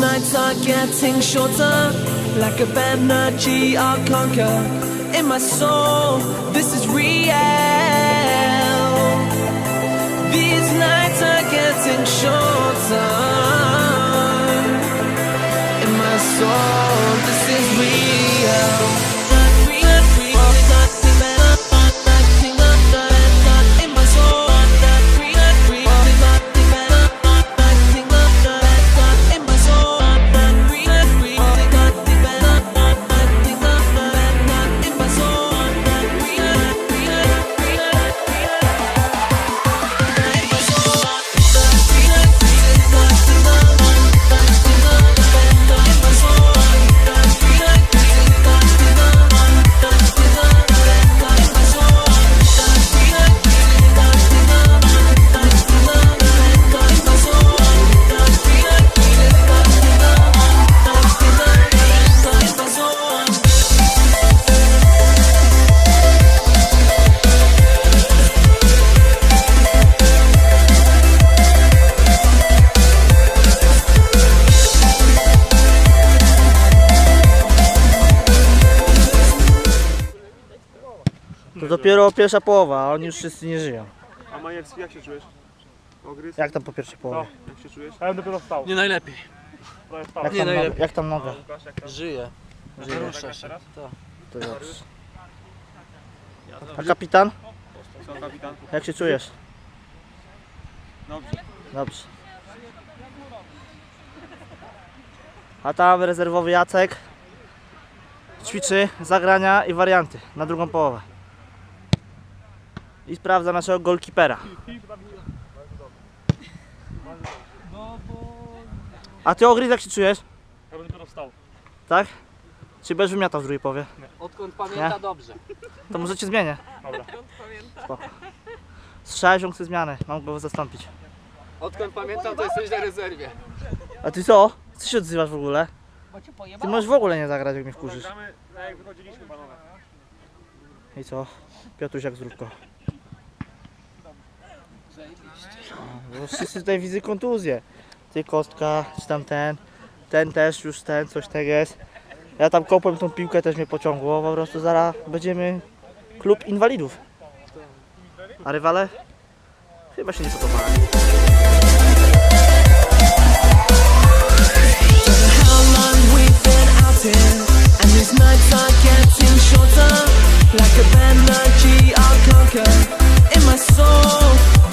nights are getting shorter, like a energy I'll conquer. In my soul, this is real. These nights are getting shorter. In my soul, dopiero pierwsza połowa, a oni już wszyscy nie żyją. A Majewski, jak się czujesz? Ogryz? Jak tam po pierwszej połowie? jak się czujesz? Ja bym dopiero wstał. Nie najlepiej. Prawie. Jak nie tam, noga, najlepiej. jak tam noga? Łukasz, jak tam? Żyję. Żyje. Rusza się. teraz? To dobrze. A kapitan? Co, kapitan? Jak się czujesz? Dobrze. Dobrze. A tam rezerwowy Jacek ćwiczy zagrania i warianty na drugą połowę. I sprawdza naszego golkipera. A ty Ogryz jak się czujesz? Ja bym dopiero wstał. Tak? Czy będziesz wymiatał w drugiej połowie? Odkąd pamięta Nie? dobrze. To może cię zmienię. Dobra. Spoko. Słyszałeś, on chce zmiany. Mam go zastąpić. Odkąd pamiętam to jesteś na rezerwie. A ty co? Co się odzywasz w ogóle? Ty możesz w ogóle nie zagrać, jak mnie wkurzysz. Tak jak wychodziliśmy panowie. I co? Piotruś jak zróbko. Bo wszyscy tutaj widzę kontuzję. Ty kostka, czy tam ten. Ten też już ten, coś tak jest. Ja tam kopłem tą piłkę, też mnie pociągło. Po prostu zaraz będziemy klub inwalidów. A rywale? Chyba się nie podobają. Like a energy I'll conquer. In my soul,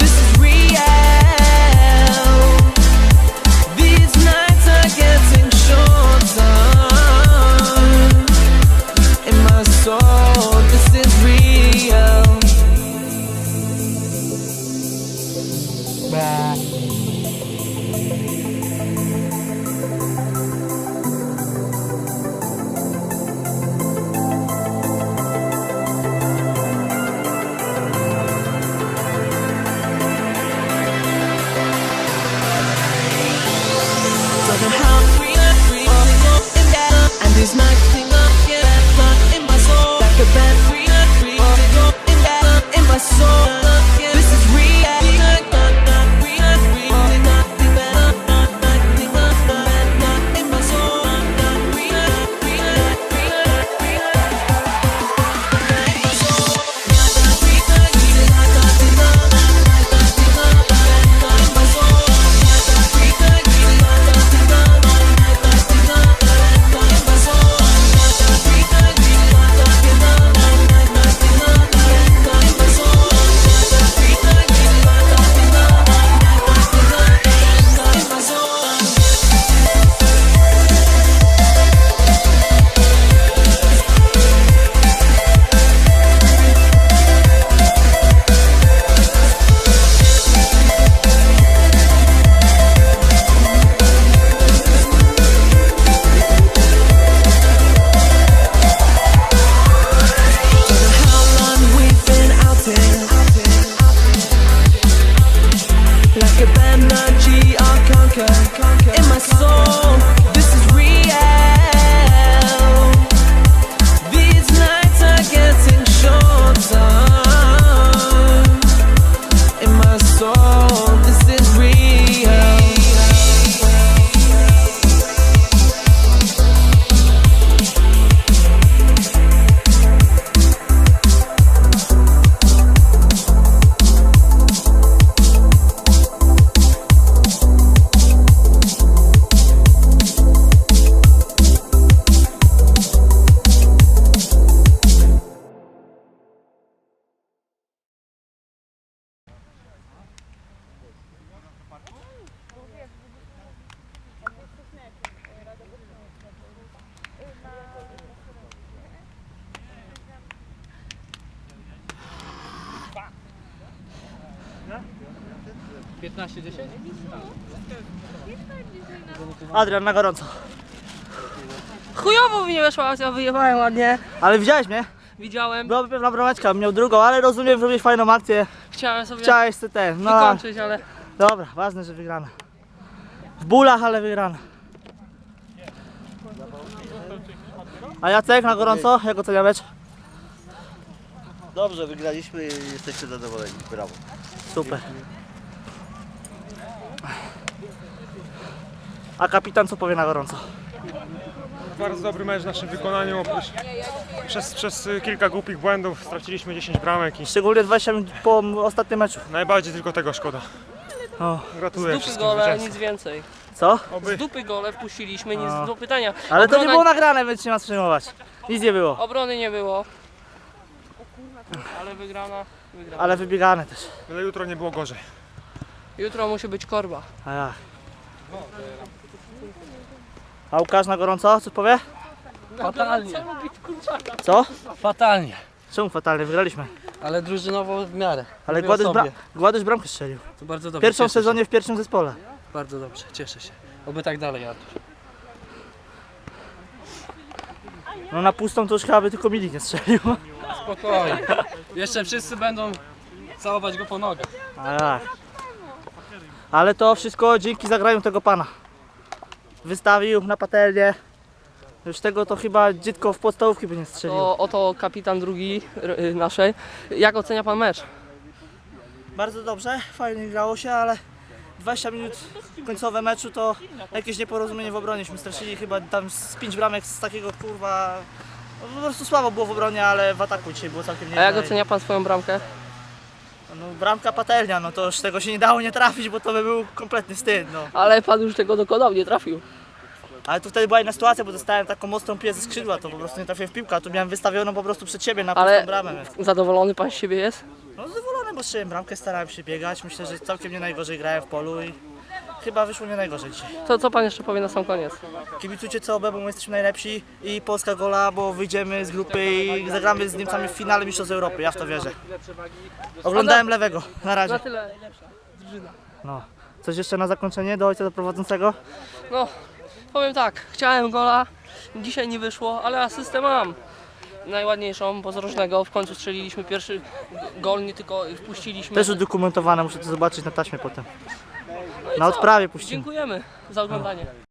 15-10? Adrian, na gorąco. Chujowo mi nie weszła, ja wyjechałem ładnie. Ale widziałeś mnie? Widziałem, Byłaby pewna brameczka, miał drugą, ale rozumiem, że robisz fajną akcję. chciałem sobie Chciałeś sobie ten, no. wykończyć, ale Dobra, ważne, że wygrana. W bólach, ale wygrana. A Jacek na gorąco, jak ocenia mecz? Dobrze, wygraliśmy i jesteście zadowoleni. Brawo. Super. A kapitan co powie na gorąco? Bardzo dobry mecz w naszym wykonaniu. Oprócz przez, przez y, kilka głupich błędów straciliśmy 10 bramek i Szczególnie 20 minut po ostatnim meczu. najbardziej tylko tego szkoda. O, z Gratuluję dupy wszystkim gole, zwycięzcom. nic więcej. co? Z Oby dupy gole wpuściliśmy, nic do pytania. Ale to nie było nagrane, więc nie ma przejmować. Nic nie było. Obrony nie było. Ale wygrana, wygrana. Ale wybiegane też. byle jutro nie było gorzej. Jutro musi być korba. A jak? A Łukasz na gorąco, co powie? Fatalnie. Co? Fatalnie. Czemu fatalnie? Wygraliśmy. Ale drużynowo w miarę. Ale Mówię Gładysz, bra sobie. Gładysz bramkę strzelił. To bardzo W dobrze. pierwszym cieszę sezonie w pierwszym zespole. Się. Bardzo dobrze, cieszę się. Oby tak dalej, Artur. No na pustą to już chyba by tylko Milik nie strzelił. Spokojnie. Jeszcze wszyscy będą całować go po nogach. A jak? Ale to wszystko dzięki zagraniu tego pana. Wystawił na patelnię. Już tego to chyba dziecko w podstałówki by nie strzelił. To oto kapitan drugi r- y, naszej. Jak ocenia pan mecz? Bardzo dobrze, fajnie grało się, ale 20 minut końcowe meczu to jakieś nieporozumienie w obronieśmy stracili chyba tam z 5 bramek z takiego kurwa... No, po prostu słabo było w obronie, ale w ataku dzisiaj było całkiem A nieźle. jak ocenia pan swoją bramkę? No, bramka patelnia, no to już tego się nie dało nie trafić, bo to by był kompletny wstyd, no. Ale pan już tego dokonał, nie trafił. Ale tu wtedy była inna sytuacja, bo dostałem taką mocną piłę ze skrzydła, to po prostu nie trafiłem w piłkę, a tu miałem wystawioną po prostu przed siebie na Ale- pustą bramę. więc- Zadowolony pan z siebie jest? No zadowolony, bo strzeliłem bramkę, starałem się biegać, myślę, że całkiem nie najgorzej grałem w polu i chyba wyszło nie najgorzej dzisiaj. To co pan jeszcze powie na sam koniec? Kibicujcie COB, bo my jesteśmy najlepsi i Polska gola, bo wyjdziemy z grupy i zagramy z Niemcami w finale Mistrzostw Europy, ja w to wierzę. Oglądałem lewego, na razie. Na tyle. No. Coś jeszcze na zakończenie do ojca do prowadzącego? No, powiem tak, chciałem gola, dzisiaj nie wyszło, ale asystę mam. Najładniejszą, bo z rożnego w końcu strzeliliśmy pierwszy gol, nie tylko wpuściliśmy. Też udokumentowane, muszę to zobaczyć na taśmie potem. Na odprawie puścimy. Dziękujemy za oglądanie.